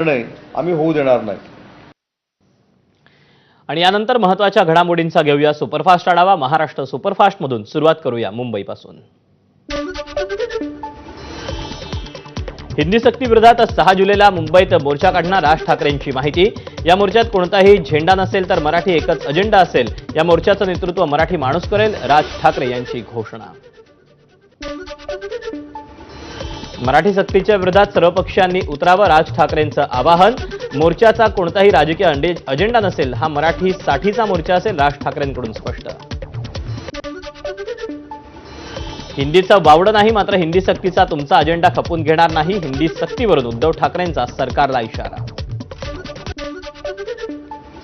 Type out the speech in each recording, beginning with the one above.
निर्णय आम्ही होऊ देणार नाही. आणि यानंतर महत्त्वाच्या घडामोडींचा घेऊया सुपरफास्ट आढावा. महाराष्ट्र सुपरफास्टमधून सुरुवात करूया मुंबईपासून. हिंदी सक्तीविरोधात सहा जुलैला मुंबईत मोर्चा काढणार राज ठाकरेंची माहिती. या मोर्चात कोणताही झेंडा नसेल तर मराठी एकच अजेंडा असेल. या मोर्चाचं नेतृत्व मराठी माणूस करेल राज ठाकरे यांची घोषणा. मराठी सक्तीच्या विरोधात सर्व पक्षांनी उतरावं राज ठाकरेंचं आवाहन. मोर्चाचा कोणताही राजकीय अंडे अजेंडा नसेल हा मराठी साठीचा मोर्चा असेल राज ठाकरेंकडून स्पष्ट. हिंदीचं वावडं नाही मात्र हिंदी सक्तीचा तुमचा अजेंडा खपून घेणार नाही. हिंदी सक्तीवरून उद्धव ठाकरेंचा सरकारला इशारा.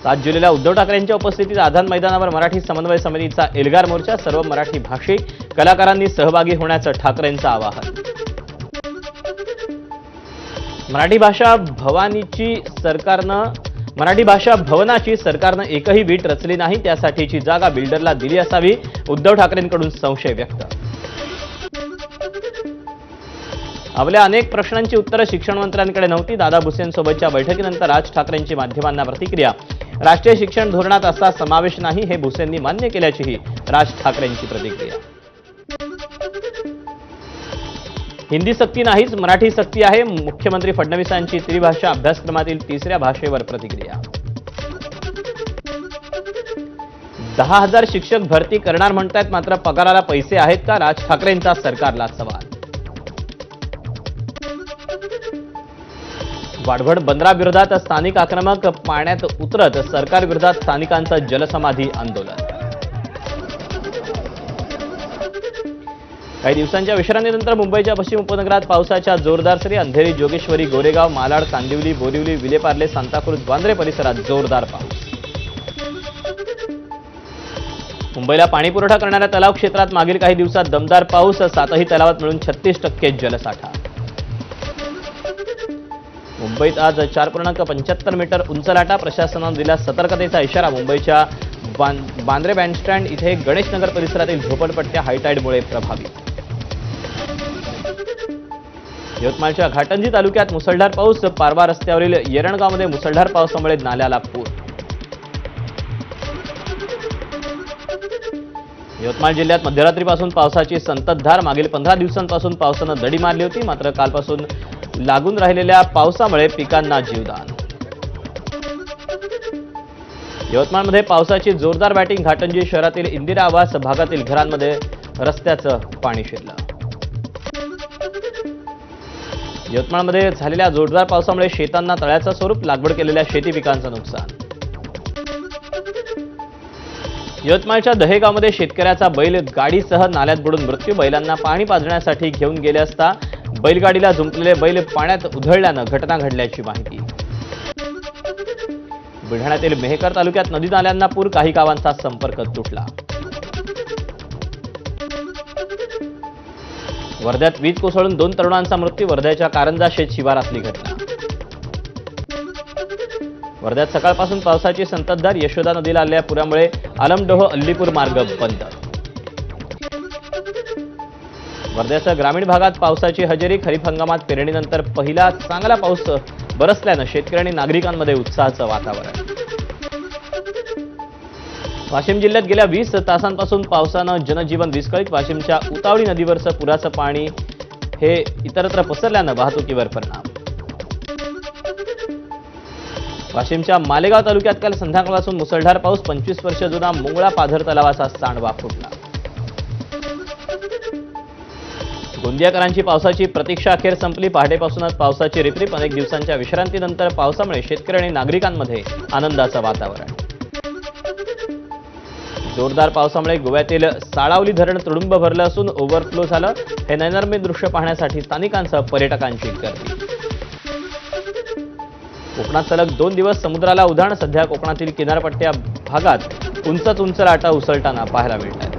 सात जुलैला उद्धव ठाकरेंच्या उपस्थितीत आझाद मैदानावर मराठी समन्वय समितीचा एल्गार मोर्चा सर्व मराठी भाषिक कलाकारांनी सहभागी होण्याचं ठाकरेंचं आवाहन. मराठी भाषा भवानीची सरकारनं मराठी भाषा भवनाची सरकारनं एकही वीट रचली नाही त्यासाठीची जागा बिल्डरला दिली असावी उद्धव ठाकरेंकडून संशय व्यक्त. आपल्या अनेक प्रश्नांची उत्तरं शिक्षण मंत्र्यांकडे नव्हती दादा भुसेंसोबतच्या बैठकीनंतर राज ठाकरेंची माध्यमांना प्रतिक्रिया. राष्ट्रीय शिक्षण धोरणात असा समावेश नाही हे भुसेंनी मान्य केल्याचीही राज ठाकरेंची प्रतिक्रिया. हिंदी सक्ती नाहीच मराठी सक्ती आहे. मुख्यमंत्री फडणवीसांची त्रिभाषा अभ्यासक्रमातील तिसऱ्या भाषेवर प्रतिक्रिया. दहा हजार शिक्षक भरती करणार म्हणतायत मात्र पगाराला पैसे आहेत का? राज ठाकरेंचा सरकारला सवाल. वाढवड बंदराविरोधात स्थानिक आक्रमक पाण्यात उतरत सरकारविरोधात स्थानिकांचं जलसमाधी आंदोलन. काही दिवसांच्या विश्रांतीनंतर मुंबईच्या पश्चिम उपनगरात पावसाच्या जोरदार सरी. अंधेरी जोगेश्वरी गोरेगाव मालाड कांदिवली बोरिवली विलेपार्ले सांताक्रुज वांद्रे परिसरात जोरदार पाऊस. मुंबईला पाणीपुरवठा करणाऱ्या तलाव क्षेत्रात मागील काही दिवसात दमदार पाऊस सातही तलावात मिळून छत्तीस टक्के जलसाठा. मुंबईत आज चार पूर्णांक पंच्याहत्तर मीटर उंच लाटा. प्रशासनानं दिला सतर्कतेचा इशारा. मुंबईच्या बांद्रे बँडस्टँड इथे गणेशनगर परिसरातील झोपडपट्ट्या हायटाईडमुळे प्रभावित. यवतमाळच्या घाटंजी तालुक्यात मुसळधार पाऊस पारवा रस्त्यावरील येरणगावमध्ये मुसळधार पावसामुळे नाल्याला पूर. यवतमाळ जिल्ह्यात मध्यरात्रीपासून पावसाची संततधार मागील पंधरा दिवसांपासून पावसानं दडी मारली होती मात्र कालपासून लागून राहिलेल्या पावसामुळे पिकांना जीवदान. यवतमाळमध्ये पावसाची जोरदार बॅटिंग घाटंजी शहरातील इंदिरा आवास भागातील घरांमध्ये रस्त्याचं पाणी शिरलं. यवतमाळमध्ये झालेल्या जोरदार पावसामुळे शेतांना तळ्याचं स्वरूप लागवड केलेल्या शेती पिकांचं नुकसान. यवतमाळच्या दहेगावमध्ये शेतकऱ्याचा बैल गाडीसह नाल्यात बुडून मृत्यू बैलांना पाणी पाजण्यासाठी घेऊन गेले असता बैलगाडीला जुंपलेले बैल पाण्यात उधळल्यानं घटना घडल्याची माहिती. बुलढाण्यातील मेहकर तालुक्यात नदी नाल्यांना पूर काही गावांचा संपर्क तुटला. वर्ध्यात वीज कोसळून दोन तरुणांचा मृत्यू वर्ध्याच्या कारंजा शेत शिवारातली घटना. वर्ध्यात सकाळपासून पावसाची संततधार यशोदा नदीला आलेल्या पुरामुळे आलमडोह अल्लीपूर मार्ग बंद. वर्ध्याच्या ग्रामीण भागात पावसाची हजेरी खरीप हंगामात पेरणीनंतर पहिला चांगला पाऊस बरसल्यानं शेतकरी आणि नागरिकांमध्ये उत्साहाचं वातावरण. वाशिम जिल्ह्यात गेल्या वीस तासांपासून पावसानं जनजीवन विस्कळीत. वाशिमच्या उतावळी नदीवरचं पुराचं पाणी हे इतरत्र पसरल्यानं वाहतुकीवर परिणाम. वाशिमच्या मालेगाव तालुक्यात काल संध्याकाळपासून मुसळधार पाऊस पंचवीस वर्ष जुना मुंगळा पाधर तलावाचा सांडवा फुटला. गोंदियाकरांची पावसाची प्रतीक्षा अखेर संपली. पहाटेपासूनच पावसाची रिपरिप. अनेक दिवसांच्या विश्रांतीनंतर पावसामुळे शेतकरी आणि नागरिकांमध्ये आनंदाचं वातावरण. जोरदार पावसामुळे गोव्यातील साळावली धरण तुडुंब भरलं असून ओव्हरफ्लो झालं. हे नैनर्म्य दृश्य पाहण्यासाठी स्थानिकांसह पर्यटकांची गर्दी. कोकणात सलग दोन दिवस समुद्राला उधाण सध्या कोकणातील किनारपट्ट्या भागात उंचच उंच लाटा उसळताना पाहायला मिळत आहेत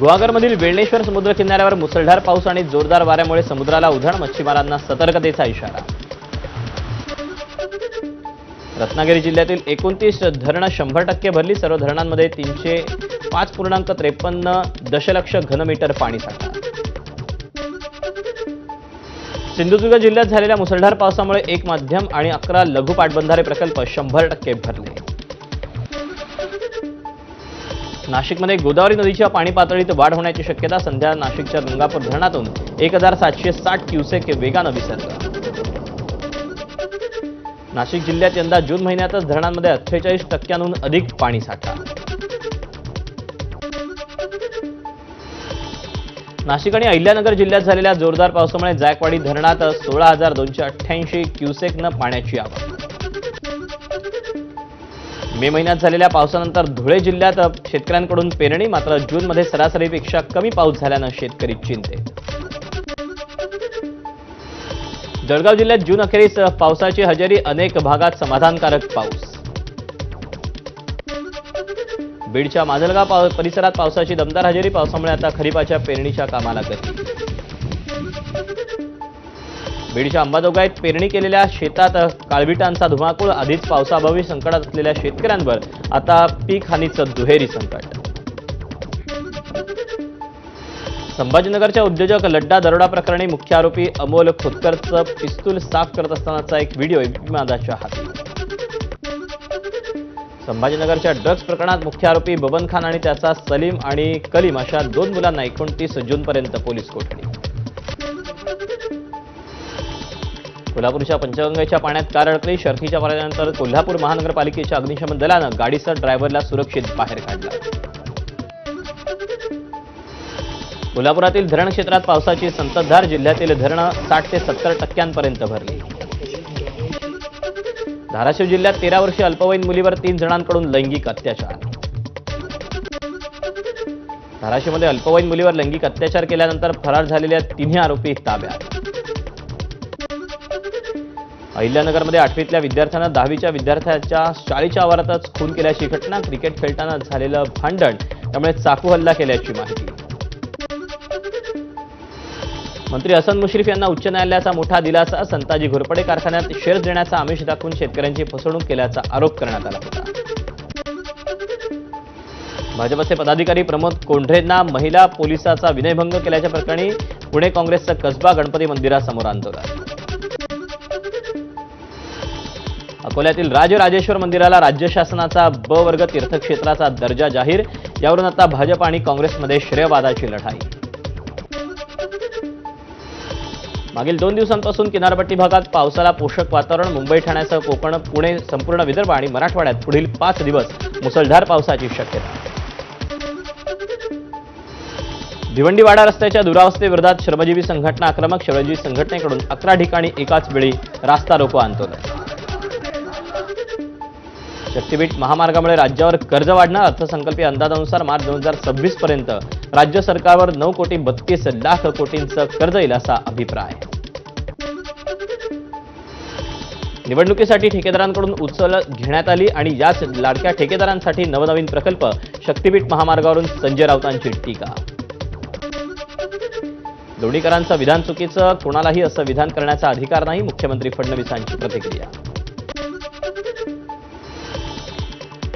गुहागरमधील वेळणेश्वर समुद्र किनाऱ्यावर मुसळधार पाऊस आणि जोरदार वाऱ्यामुळे समुद्राला उधाण मच्छीमारांना सतर्कतेचा इशारा. रत्नागिरी जिल्ह्यातील एकोणतीस धरणं शंभर टक्के भरली. सर्व धरणांमध्ये तीनशे पाच पूर्णांक त्रेपन्न दशलक्ष घनमीटर पाणीसाठा सिंधुदुर्ग जिल्ह्यात झालेल्या मुसळधार पावसामुळे एक माध्यम आणि अकरा लघु पाटबंधारे प्रकल्प शंभर टक्के भरले. नाशिकमध्ये गोदावरी नदीच्या पाणी पातळीत वाढ होण्याची शक्यता संध्या नाशिकच्या गंगापूर धरणातून एक हजार सातशे साठ क्युसेक वेगानं विसर्ग नाशिक जिल्ह्यात यंदा जून महिन्यातच धरणांमध्ये अठ्ठेचाळीस टक्क्यांहून अधिक पाणी साठा नाशिक आणि अहिल्यानगर जिल्ह्यात झालेल्या जोरदार पावसामुळे जायकवाडी धरणात सोळा हजार दोनशे अठ्ठ्याऐंशी क्युसेकनं पाण्याची आवक. मे महिन्यात झालेल्या पावसानंतर धुळे जिल्ह्यात शेतकऱ्यांकडून पेरणी मात्र जूनमध्ये सरासरीपेक्षा कमी पाऊस झाल्यानं शेतकरी चिंतेत. जळगाव जिल्ह्यात जून अखेरीस पावसाची हजेरी अनेक भागात समाधानकारक पाऊस. बीडच्या माजलगाव पाव- परिसरात पावसाची दमदार हजेरी पावसामुळे आता खरीपाच्या पेरणीच्या कामाला गती. बीडच्या अंबाजोगाईत पेरणी केलेल्या शेतात काळविटांचा धुमाकूळ आधीच पावसाभावी संकटात असलेल्या शेतकऱ्यांवर आता पीक हानीचं दुहेरी संकट. संभाजीनगरच्या उद्योजक लड्डा दरोडा प्रकरणी मुख्य आरोपी अमोल खोतकरचं पिस्तूल साफ करत असतानाचा एक व्हिडिओ विमादाच्या हाती. संभाजीनगरच्या ड्रग्ज प्रकरणात मुख्य आरोपी बबन खान आणि त्याचा सलीम आणि कलीम अशा दोन मुलांना एकोणतीस जूनपर्यंत पोलीस कोठडी. कोल्हापूरच्या पंचगंगेच्या पाण्यात कार अडकली. शर्थीच्या पाण्यानंतर कोल्हापूर महानगरपालिकेच्या अग्निशमन दलानं गाडीसह ड्रायव्हरला सुरक्षित बाहेर काढलं. कोल्हापुरातील धरण क्षेत्रात पावसाची संततधार जिल्ह्यातील धरणं साठ ते सत्तर टक्क्यांपर्यंत भरली. धाराशिव जिल्ह्यात तेरा वर्षीय अल्पवयीन मुलीवर तीन जणांकडून लैंगिक अत्याचार. धाराशिवमध्ये अल्पवयीन मुलीवर लैंगिक अत्याचार केल्यानंतर फरार झालेल्या तिन्ही आरोपी ताब्यात. अहिल्यानगरमध्ये आठवीतल्या विद्यार्थ्यानं दहावीच्या विद्यार्थ्याच्या शाळेच्या आवारातच खून केल्याची घटना क्रिकेट खेळताना झालेलं भांडण त्यामुळे चाकू हल्ला केल्याची माहिती. मंत्री हसन मुश्रीफ यांना उच्च न्यायालयाचा मोठा दिलासा संताजी घोरपडे कारखान्यात शेअर्स देण्याचा आमिष दाखवून शेतकऱ्यांची फसवणूक केल्याचा आरोप करण्यात आला होता. भाजपचे पदाधिकारी प्रमोद कोंढरेंना महिला पोलिसाचा विनयभंग केल्याच्या प्रकरणी पुणे काँग्रेसचं कसबा गणपती मंदिरासमोर आंदोलन. अकोल्यातील राजराजेश्वर मंदिराला राज्य शासनाचा ब वर्ग तीर्थक्षेत्राचा दर्जा जाहीर यावरून आता भाजप आणि काँग्रेसमध्ये श्रेयवादाची लढाई. मागील दोन दिवसांपासून किनारपट्टी भागात पावसाला पोषक वातावरण मुंबई ठाण्यासह कोकण पुणे संपूर्ण विदर्भ आणि मराठवाड्यात पुढील पाच दिवस मुसळधार पावसाची शक्यता. भिवंडीवाडा रस्त्याच्या दुरावस्थेविरोधात श्रमजीवी संघटना आक्रमक श्रमजीवी संघटनेकडून अकरा ठिकाणी एकाच वेळी रास्ता रोको आंदोलन. शक्तीपीठ महामार्गामुळे राज्यावर कर्ज वाढणार अर्थसंकल्पीय अंदाजानुसार मार्च दोन हजार सव्वीस पर्यंत राज्य सरकारवर नऊ कोटी बत्तीस लाख कोटींचं कर्ज येईल असा अभिप्राय. निवडणुकीसाठी ठेकेदारांकडून उचल घेण्यात आली आणि याच लाडक्या ठेकेदारांसाठी नवनवीन प्रकल्प शक्तीपीठ महामार्गावरून संजय राऊतांची टीका. लोणीकरांचं विधान चुकीचं कोणालाही असं विधान करण्याचा अधिकार नाही मुख्यमंत्री फडणवीसांची प्रतिक्रिया.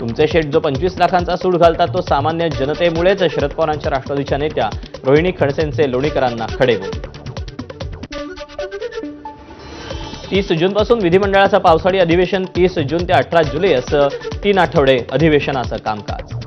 तुमचे शेठ जो पंचवीस लाखांचा सूड घालतात तो सामान्य जनतेमुळेच शरद पवारांच्या राष्ट्रवादीच्या नेत्या रोहिणी खडसेंचे लोणीकरांना खडे तीस जूनपासून विधिमंडळाचं पावसाळी अधिवेशन तीस जून ते अठरा जुलै असं तीन आठवडे अधिवेशनाचं कामकाज.